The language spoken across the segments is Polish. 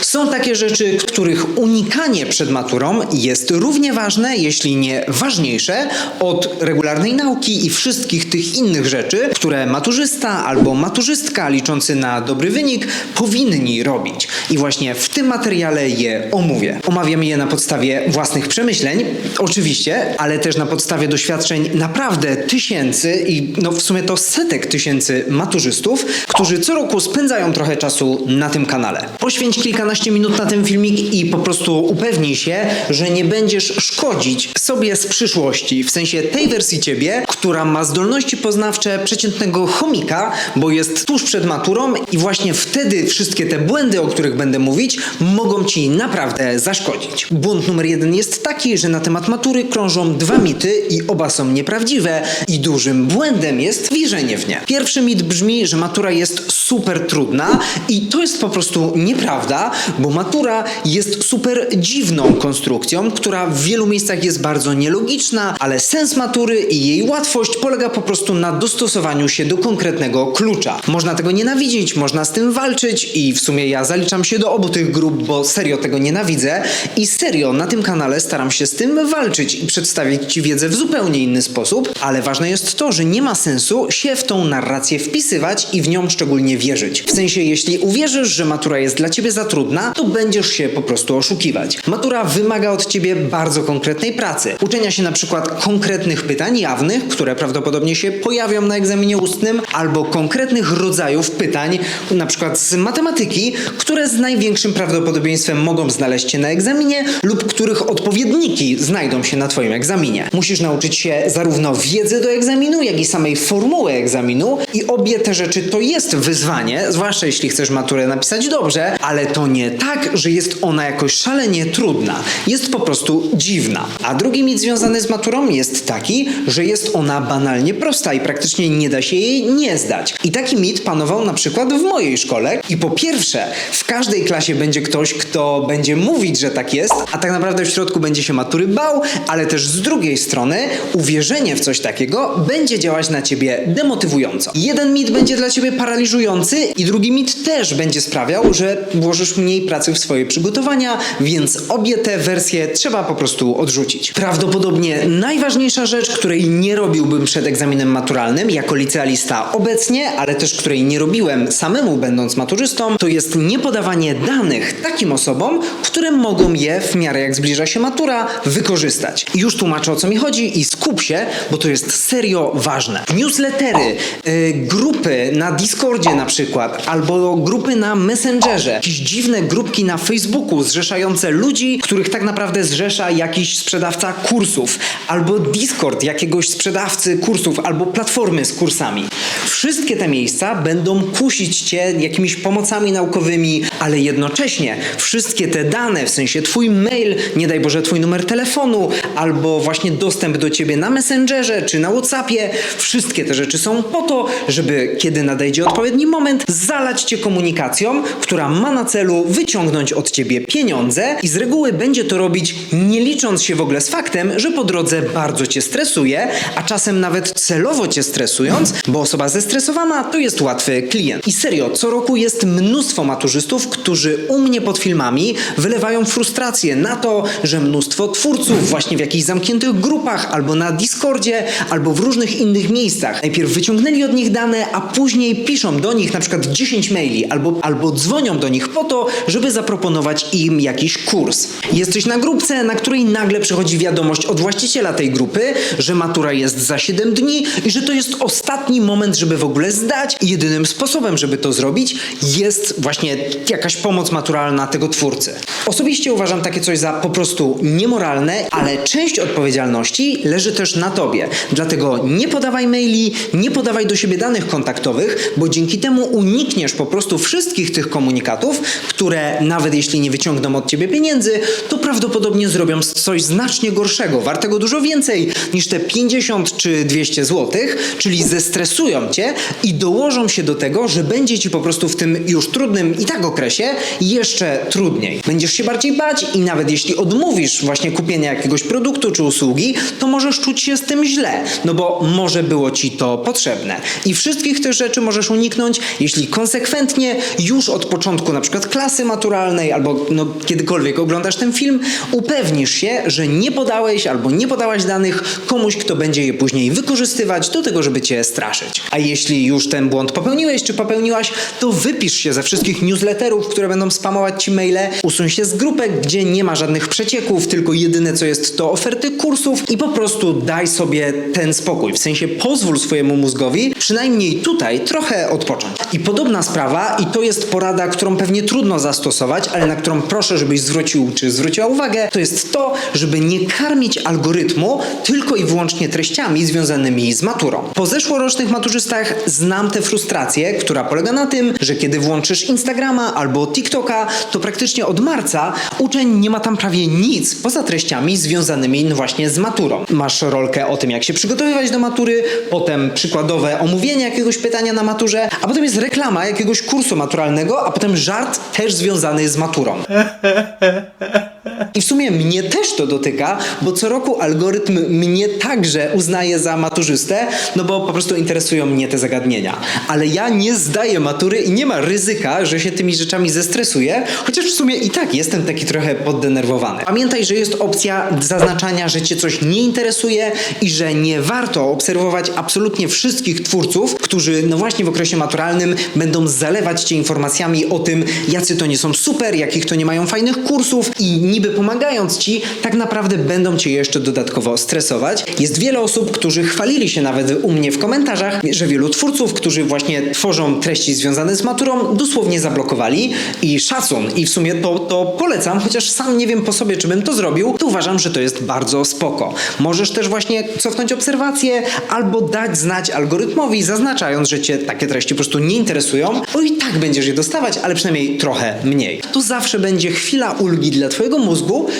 Są takie rzeczy, których unikanie przed maturą jest równie ważne, jeśli nie ważniejsze, od regularnej nauki i wszystkich tych innych rzeczy, które maturzysta albo maturzystka liczący na dobry wynik powinni robić. I właśnie w tym materiale je omówię. Omawiam je na podstawie własnych przemyśleń, oczywiście, ale też na podstawie doświadczeń naprawdę tysięcy i no w sumie to setek tysięcy maturzystów, którzy co roku spędzają trochę czasu na tym kanale. Poświęć kilkanaście minut na ten filmik i po prostu upewnij się, że nie będziesz szkodzić sobie z przyszłości, w sensie tej wersji ciebie, która ma zdolności poznawcze przeciętnego chomika, bo jest tuż przed maturą i właśnie wtedy wszystkie te błędy, o których będę mówić, mogą ci naprawdę zaszkodzić. Błąd numer jeden jest taki, że na temat matury krążą dwa mity i oba są nieprawdziwe i dużym błędem jest wierzenie w nie. Pierwszy mit brzmi, że matura jest super trudna i to jest po prostu nieprawda, bo matura jest super dziwną konstrukcją, która w wielu miejscach jest bardzo nielogiczna, ale sens matury i jej łatwość polega po prostu na dostosowaniu się do konkretnego klucza. Można tego nienawidzić, można z tym walczyć i w sumie ja zaliczam się do obu tych grup, bo serio tego nienawidzę i serio na tym kanale staram się z tym walczyć i przedstawić Ci wiedzę w zupełnie inny sposób, ale ważne jest to, że nie ma sensu się w tą narrację wpisywać i w nią szczególnie wierzyć. W sensie, jeśli uwierzysz, że matura jest dla Ciebie za trudna, to będziesz się po prostu oszukiwać. Matura wymaga od Ciebie bardzo konkretnej pracy. Uczenia się na przykład konkretnych pytań jawnych, które prawdopodobnie się pojawią na egzaminie ustnym, albo konkretnych rodzajów pytań, na przykład z matematyki, które z największym prawdopodobieństwem mogą znaleźć się na egzaminie lub których odpowiedniki znajdą się na Twoim egzaminie. Musisz nauczyć się zarówno wiedzy do egzaminu, jak i samej formuły egzaminu i obie te rzeczy to jest wyzwanie, zwłaszcza jeśli chcesz maturę napisać dobrze, ale to nie tak, że jest ona jakoś szalenie trudna. Jest po prostu dziwna. A drugi mit związany z maturą jest taki, że jest ona banalnie prosta i praktycznie nie da się jej nie zdać. I taki mit panował na przykład w mojej szkole. I po pierwsze, w każdej klasie będzie ktoś, kto będzie mówić, że tak jest, a tak naprawdę w środku będzie się matury bał, ale też z drugiej strony uwierzenie w coś takiego będzie działać na ciebie demotywująco. Jeden mit będzie dla ciebie paraliżujący i drugi mit też będzie sprawiał, że włożysz mniej pracy w swoje przygotowania, więc obie te wersje trzeba po prostu odrzucić. Prawdopodobnie najważniejsza rzecz, której nie robiłbym przed egzaminem maturalnym jako licealista obecnie, ale też której nie robiłem samemu będąc maturzystą, to jest niepodawanie danych takim osobom, które mogą je w miarę jak zbliża się matura wykorzystać. Już tłumaczę o co mi chodzi i skup się, bo to jest serio ważne. Newslettery, yy, grupy na Discordzie na przykład, albo grupy na Messengerze, jakieś dziwne grupki na Facebooku zrzeszające ludzi, których tak naprawdę zrzesza jakiś sprzedawca kursów, albo Discord jakiegoś sprzedawcy kursów, albo platformy z kursami. Wszystkie te miejsca będą kusić cię jakimiś pomocami naukowymi, ale jednocześnie wszystkie te dane, w sensie twój mail, nie daj Boże twój numer telefonu, albo właśnie dostęp do ciebie na Messengerze czy na Whatsappie, wszystkie te rzeczy są po to, żeby kiedy nadejdzie odpowiedni moment, zalać cię komunikacją, która ma na celu wyciągnąć od ciebie pieniądze i z reguły będzie to robić nie licząc się w ogóle z faktem, że po drodze bardzo cię stresuje, a czasem nawet celowo cię stresując, bo osoba zestresowana to jest łatwy klient. I serio, co roku jest mnóstwo maturzystów, którzy u mnie pod filmami wylewają frustrację na to, że mnóstwo twórców właśnie w jakichś zamkniętych grupach albo na Discordzie, albo w różnych innych miejscach najpierw wyciągnęli od nich dane, a później piszą do nich na przykład 10 maili albo, albo dzwonią do nich po to, żeby zaproponować im jakiś kurs. Jesteś na grupce, na której nagle przychodzi wiadomość od właściciela tej grupy, że matura jest za 7 dni i że to jest ostatni moment, żeby w ogóle zdać i jedynym sposobem, żeby to zrobić jest właśnie jakaś pomoc maturalna tego twórcy. Osobiście uważam takie coś za po prostu niemoralne, ale część odpowiedzialności leży też na tobie. Dlatego nie podawaj maili, nie podawaj do siebie danych kontaktowych, bo dzięki temu unikniesz po prostu wszystkich tych komunikatów, które nawet jeśli nie wyciągną od ciebie pieniędzy, to prawdopodobnie zrobią coś znacznie gorszego, wartego dużo więcej niż te 50 czy 200 zł, czyli zestresują cię i dołożą się do tego, że będzie ci po prostu w tym już trudnym i tak okresie jeszcze trudniej. Będziesz się bardziej bać i nawet jeśli odmówisz właśnie kupienia jakiegoś produktu czy usługi, to możesz czuć się z tym źle, no bo może było ci to potrzebne. I wszystkich tych rzeczy możesz uniknąć, jeśli konsekwentnie już od początku na przykład klasy klasy maturalnej albo no, kiedykolwiek oglądasz ten film, upewnisz się, że nie podałeś albo nie podałaś danych komuś, kto będzie je później wykorzystywać do tego, żeby cię straszyć. A jeśli już ten błąd popełniłeś czy popełniłaś, to wypisz się ze wszystkich newsletterów, które będą spamować ci maile, usuń się z grupek, gdzie nie ma żadnych przecieków, tylko jedyne co jest to oferty kursów i po prostu daj sobie ten spokój. W sensie pozwól swojemu mózgowi przynajmniej tutaj trochę odpocząć. I podobna sprawa, i to jest porada, którą pewnie trudno zastosować, ale na którą proszę, żebyś zwrócił czy zwróciła uwagę, to jest to, żeby nie karmić algorytmu tylko i wyłącznie treściami związanymi z maturą. Po zeszłorocznych maturzystach znam tę frustrację, która polega na tym, że kiedy włączysz Instagrama albo TikToka, to praktycznie od marca uczeń nie ma tam prawie nic poza treściami związanymi właśnie z maturą. Masz rolkę o tym, jak się przygotowywać do matury, potem przykładowe omówienie jakiegoś pytania na maturze, a potem jest reklama jakiegoś kursu maturalnego, a potem żart też związany z maturą. I w sumie mnie też to dotyka, bo co roku algorytm mnie także uznaje za maturzystę, no bo po prostu interesują mnie te zagadnienia. Ale ja nie zdaję matury i nie ma ryzyka, że się tymi rzeczami zestresuję, chociaż w sumie i tak jestem taki trochę poddenerwowany. Pamiętaj, że jest opcja zaznaczania, że cię coś nie interesuje i że nie warto obserwować absolutnie wszystkich twórców, którzy no właśnie w okresie maturalnym będą zalewać cię informacjami o tym, jacy to nie są super, jakich to nie mają fajnych kursów i niby pomagając ci, tak naprawdę będą cię jeszcze dodatkowo stresować. Jest wiele osób, którzy chwalili się nawet u mnie w komentarzach, że wielu twórców, którzy właśnie tworzą treści związane z maturą, dosłownie zablokowali i szacun. I w sumie to, to polecam, chociaż sam nie wiem po sobie, czy bym to zrobił, to uważam, że to jest bardzo spoko. Możesz też właśnie cofnąć obserwację albo dać znać algorytmowi, zaznaczając, że cię takie treści po prostu nie interesują, bo i tak będziesz je dostawać, ale przynajmniej trochę mniej. To zawsze będzie chwila ulgi dla twojego mózgu,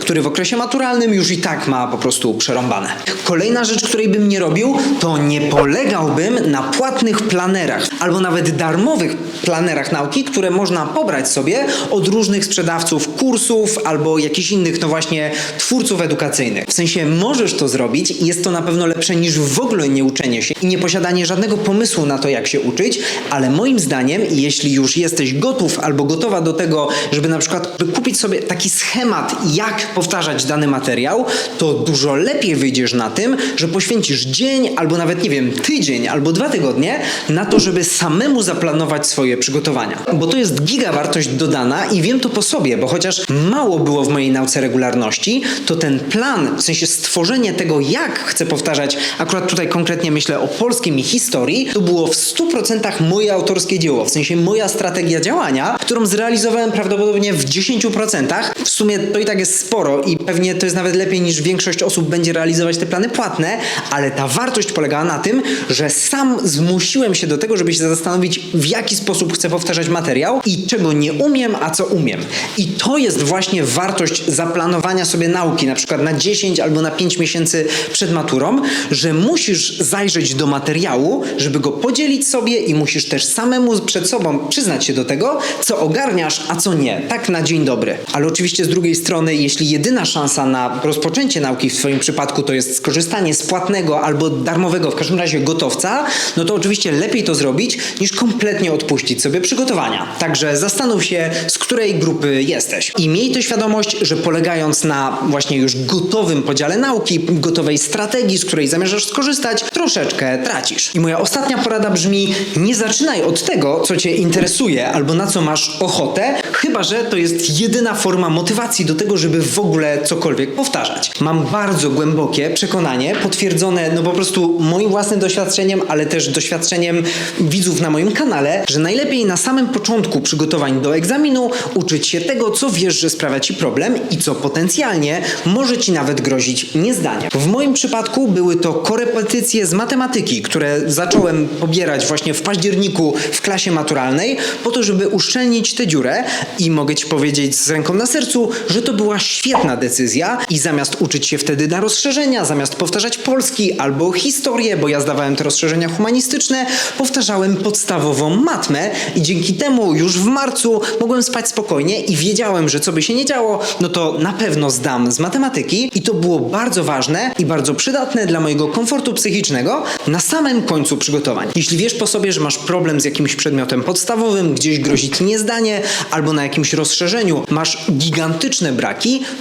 który w okresie maturalnym już i tak ma po prostu przerąbane. Kolejna rzecz, której bym nie robił, to nie polegałbym na płatnych planerach albo nawet darmowych planerach nauki, które można pobrać sobie od różnych sprzedawców kursów albo jakichś innych, no właśnie, twórców edukacyjnych. W sensie możesz to zrobić jest to na pewno lepsze niż w ogóle nie uczenie się i nie posiadanie żadnego pomysłu na to, jak się uczyć, ale moim zdaniem, jeśli już jesteś gotów albo gotowa do tego, żeby na przykład kupić sobie taki schemat, jak powtarzać dany materiał, to dużo lepiej wyjdziesz na tym, że poświęcisz dzień albo nawet, nie wiem, tydzień albo dwa tygodnie na to, żeby samemu zaplanować swoje przygotowania. Bo to jest giga wartość dodana i wiem to po sobie, bo chociaż mało było w mojej nauce regularności, to ten plan, w sensie stworzenie tego, jak chcę powtarzać, akurat tutaj konkretnie myślę o polskim i historii, to było w 100% moje autorskie dzieło, w sensie moja strategia działania, którą zrealizowałem prawdopodobnie w 10%. W sumie to i tak jest sporo i pewnie to jest nawet lepiej niż większość osób będzie realizować te plany płatne, ale ta wartość polegała na tym, że sam zmusiłem się do tego, żeby się zastanowić, w jaki sposób chcę powtarzać materiał i czego nie umiem, a co umiem. I to jest właśnie wartość zaplanowania sobie nauki, na przykład na 10 albo na 5 miesięcy przed maturą, że musisz zajrzeć do materiału, żeby go podzielić sobie i musisz też samemu przed sobą przyznać się do tego, co ogarniasz, a co nie. Tak na dzień dobry. Ale oczywiście z drugiej strony, jeśli jedyna szansa na rozpoczęcie nauki w Twoim przypadku to jest skorzystanie z płatnego albo darmowego, w każdym razie gotowca, no to oczywiście lepiej to zrobić, niż kompletnie odpuścić sobie przygotowania. Także zastanów się, z której grupy jesteś. I miej to świadomość, że polegając na właśnie już gotowym podziale nauki, gotowej strategii, z której zamierzasz skorzystać, troszeczkę tracisz. I moja ostatnia porada brzmi: nie zaczynaj od tego, co Cię interesuje albo na co masz ochotę, chyba że to jest jedyna forma motywacji do tego, żeby w ogóle cokolwiek powtarzać. Mam bardzo głębokie przekonanie, potwierdzone no po prostu moim własnym doświadczeniem, ale też doświadczeniem widzów na moim kanale, że najlepiej na samym początku przygotowań do egzaminu uczyć się tego, co wiesz, że sprawia ci problem i co potencjalnie może ci nawet grozić niezdaniem. W moim przypadku były to korepetycje z matematyki, które zacząłem pobierać właśnie w październiku w klasie maturalnej, po to, żeby uszczelnić tę dziurę i mogę ci powiedzieć z ręką na sercu, że to była świetna decyzja i zamiast uczyć się wtedy na rozszerzenia, zamiast powtarzać polski albo historię, bo ja zdawałem te rozszerzenia humanistyczne, powtarzałem podstawową matmę i dzięki temu już w marcu mogłem spać spokojnie i wiedziałem, że co by się nie działo, no to na pewno zdam z matematyki i to było bardzo ważne i bardzo przydatne dla mojego komfortu psychicznego na samym końcu przygotowań. Jeśli wiesz po sobie, że masz problem z jakimś przedmiotem podstawowym, gdzieś grozi ci niezdanie, albo na jakimś rozszerzeniu masz gigantyczne braki,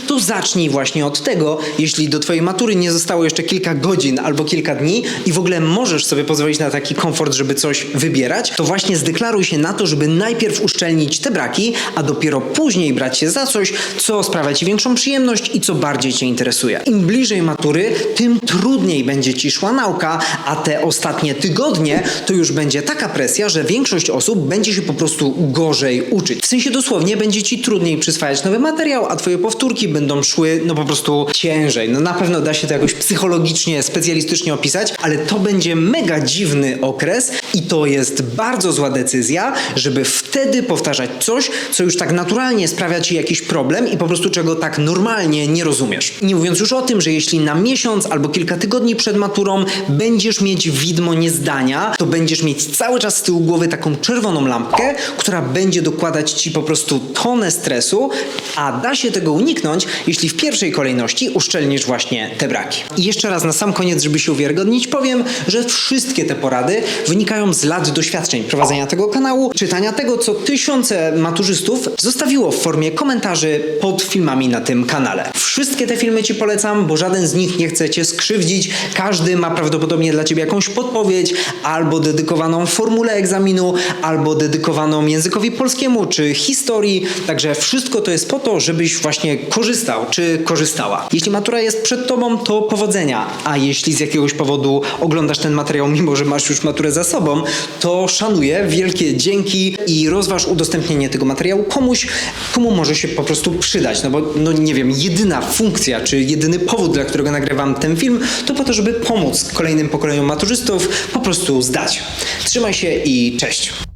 to zacznij właśnie od tego, jeśli do twojej matury nie zostało jeszcze kilka godzin albo kilka dni i w ogóle możesz sobie pozwolić na taki komfort, żeby coś wybierać, to właśnie zdeklaruj się na to, żeby najpierw uszczelnić te braki, a dopiero później brać się za coś, co sprawia ci większą przyjemność i co bardziej cię interesuje. Im bliżej matury, tym trudniej będzie ci szła nauka, a te ostatnie tygodnie to już będzie taka presja, że większość osób będzie się po prostu gorzej uczyć. W sensie dosłownie będzie ci trudniej przyswajać nowy materiał, a twoje powtórki będą szły no po prostu ciężej. No na pewno da się to jakoś psychologicznie, specjalistycznie opisać, ale to będzie mega dziwny okres i to jest bardzo zła decyzja, żeby wtedy powtarzać coś, co już tak naturalnie sprawia ci jakiś problem i po prostu czego tak normalnie nie rozumiesz. Nie mówiąc już o tym, że jeśli na miesiąc albo kilka tygodni przed maturą będziesz mieć widmo niezdania, to będziesz mieć cały czas z tyłu głowy taką czerwoną lampkę, która będzie dokładać ci po prostu tonę stresu, a da się tego uniknąć, jeśli w pierwszej kolejności uszczelnisz właśnie te braki. I jeszcze raz na sam koniec, żeby się uwiarygodnić, powiem, że wszystkie te porady wynikają z lat doświadczeń prowadzenia tego kanału, czytania tego, co tysiące maturzystów zostawiło w formie komentarzy pod filmami na tym kanale. Wszystkie te filmy Ci polecam, bo żaden z nich nie chce Cię skrzywdzić. Każdy ma prawdopodobnie dla Ciebie jakąś podpowiedź, albo dedykowaną formule egzaminu, albo dedykowaną językowi polskiemu, czy historii. Także wszystko to jest po to, żebyś właśnie korzystał, czy korzystała. Jeśli matura jest przed Tobą, to powodzenia. A jeśli z jakiegoś powodu oglądasz ten materiał, mimo że masz już maturę za sobą, to szanuję, wielkie dzięki i rozważ udostępnienie tego materiału komuś, komu może się po prostu przydać. No bo, no nie wiem, jedyna funkcja, czy jedyny powód, dla którego nagrywam ten film, to po to, żeby pomóc kolejnym pokoleniom maturzystów po prostu zdać. Trzymaj się i cześć.